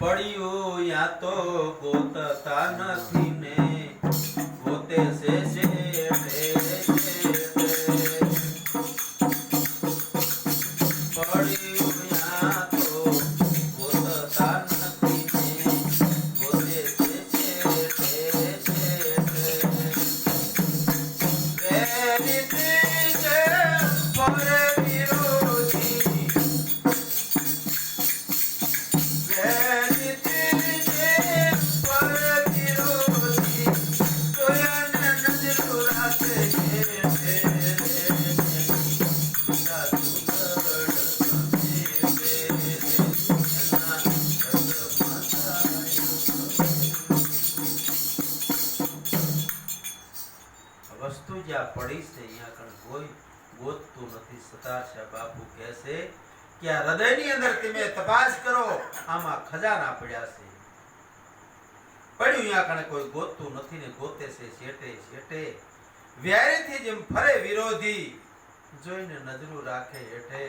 પડ્યું યા તો ગોતતા નથી ને ગોતે છે. પડ્યું પડી છે અહીંયા કણ કોઈ ગોતતું નથી. સતારશા બાપુ કહે કે આ હૃદયની અંદર તમે તપાસ કરો, આમાં ખજાના પડ્યા છે. પડ્યું અહીંયા કણે કોઈ ગોતતું નથી ને ગોતે છે શેટે શેટે વ્યારેથી જેમ ફરે વિરોધી, જોઈને નજરું રાખે હેઠે.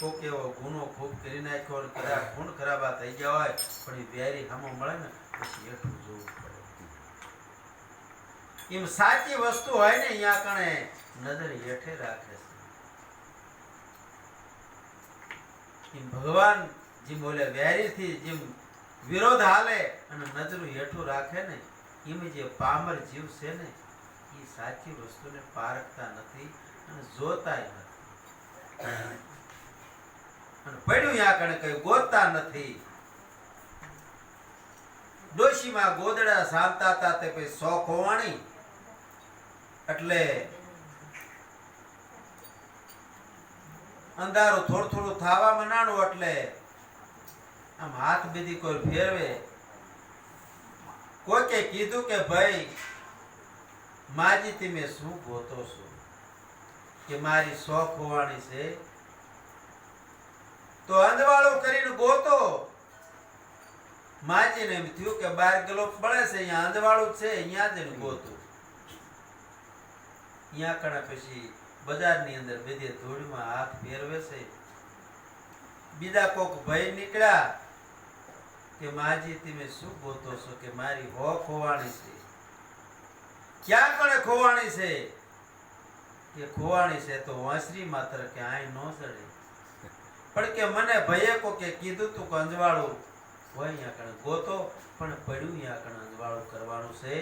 કોક એવો ગુનો ખૂબ કરી નાખ્યો કદાચ ખૂન ખરાબા થઈ ગયા હોય, પણ એ વ્યારી સામો મળે ને, પછી હેઠું જોવું પડે. એમ સાચી વસ્તુ હોય ને અહીંયા કણે નજર હેઠે રાખે છે. એમ ભગવાન જેમ બોલે, વેરીથી જેમ વિરોધ હાલે અને નજરું હેઠું રાખે ને, એમ જે પામર જીવ છે ને, એ સાચી વસ્તુને પારખતા નથી અને જોતાય નથી. અને પડ્યું યા કણે કઈ ગોતતા નથી. ડોશીમાં ગોદડા સાંતા હતા તે પછી શોખ હોવાણી એટલે અંધારું થોડું થોડું થવા મનાણું એટલે આમ હાથ બીજી કોઈ ફેરવે. કોઈ કે કીધું કે ભાઈ માજી તમે શું ગોતો છો? કે મારી શોખ હોવાની છે? તો અંધવાળો કરીને ગોતો. માજીને એમ થયું કે બાર કિલો પડે છે, અહીંયા અંધવાળું છે, અહીંયા જ ગોતું. અહીંયા કણા પછી બજારની અંદર બધે ધૂળમાં હાથ ફેરવે છે. બીજા કોક ભય નીકળ્યા કે માજી તમે શું ગોતો છો કે મારી હો ખોવાણી છે? ક્યાં કણે ખોવાણી છે? કે ખોવાણી છે તો વાંસરી માત્ર કે આય નો ચડે. પણ કે મને ભયે કો કે કીધું તું કે અંજવાળું, હોય અહીંયા કણે ગોતો, પણ પડ્યું અહીંયા કણે અંજવાળું કરવાનું છે.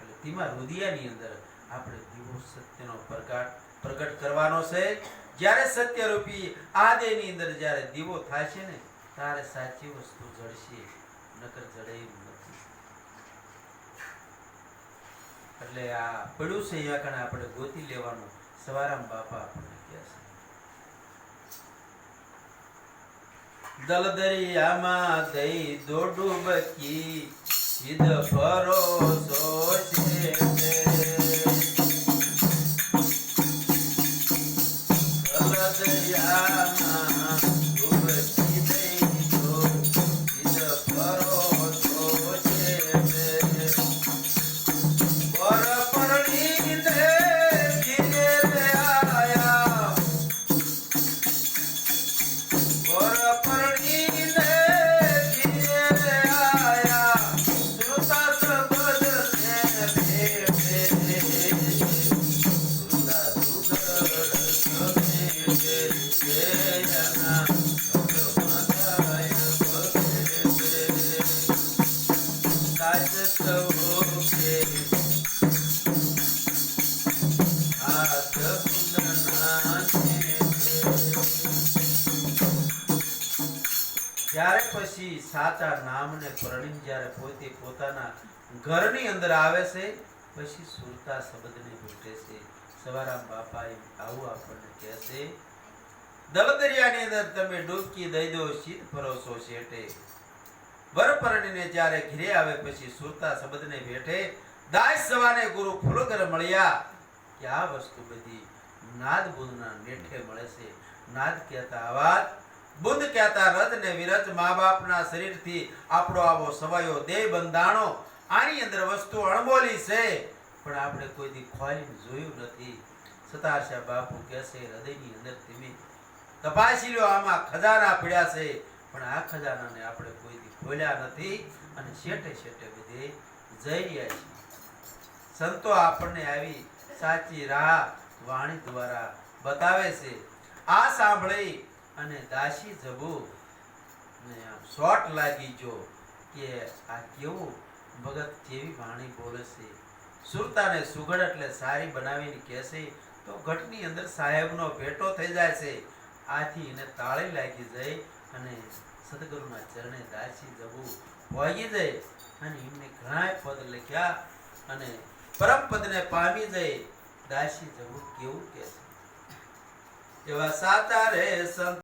એટલે તેમાં રુદિયાની અંદર આપણે દીવો સત્યનો પ્રગટ પ્રગટ કરવાનો છે. જ્યારે સત્ય રૂપી દેહની અંદર જ્યારે દીવો થાય છે ને, ત્યારે સાચી વસ્તુ જળશે નકર જડે નથી. એટલે આ પડ્યું છે અહીંયા કણે આપણે ગોતી લેવાનું. સવારામ બાપા આપણને કહે છે. દલદરિયામાં દઈ દોડું બકી સિદ્ધ ભરોસો છે જ્યારે પછી સાચા નામને પરણીને જ્યારે પોતે પોતાના ઘરની અંદર આવે છે, પછી સુરતા શબ્દને ભૂટે છે. સવારામ બાપા એમ આવું આપણને કહે છે, દલદરિયાની અંદર તમે ડૂબકી દઈ દો, શીત પરોસો શેઠે. વર પરણીને જ્યારે ઘરે આવે પછી સુરતા શબ્દને ભેટે, દાસ સવાને ગુરુ ફુલગર મળ્યા. કે આ વસ્તુ બધી નાદ બુદ્ધના નેઠે મળે છે. નાદ કહેતા અવાજ બુદ્ધ કહેતા રથ ને વિરજ મા બાપના શરીરથી આપણો આવો સવાયો દેહ બંધાણો. આની અંદર વસ્તુ અણબોલી છે. પણ આપણે કોઈ દી ખોલીને જોયું નથી. સતારશા બાપુ કહે છે, હૃદયની અંદર તમે તપાસી લો આમાં ખજાના પીડ્યા છે. પણ આ ખજાનાને આપણે કોઈથી ખોલ્યા નથી અને શેઠે શેઠે બધે જઈ રહ્યા છીએ. સંતો આપણને આવી સાચી રાહ વાણી દ્વારા બતાવે છે. આ સાંભળી અને દાસી જબુ શોટ લાગી જો કે આ કેવું ભગત કેવી વાણી બોલે છે. સુરતાને સુગડ એટલે સારી બનાવીને કહેશે તો ઘટની અંદર સાહેબનો ભેટો થઈ જાય છે. આથી એને તાળી લાગી જાય અને સદગુરુના ચરણે દાસી જવું વાગી જાય અને એમને ઘણા પદ લખ્યા અને પરમ પદને પામી જાય. દાસી જવું કેવું કે એવા સાતા રે સંત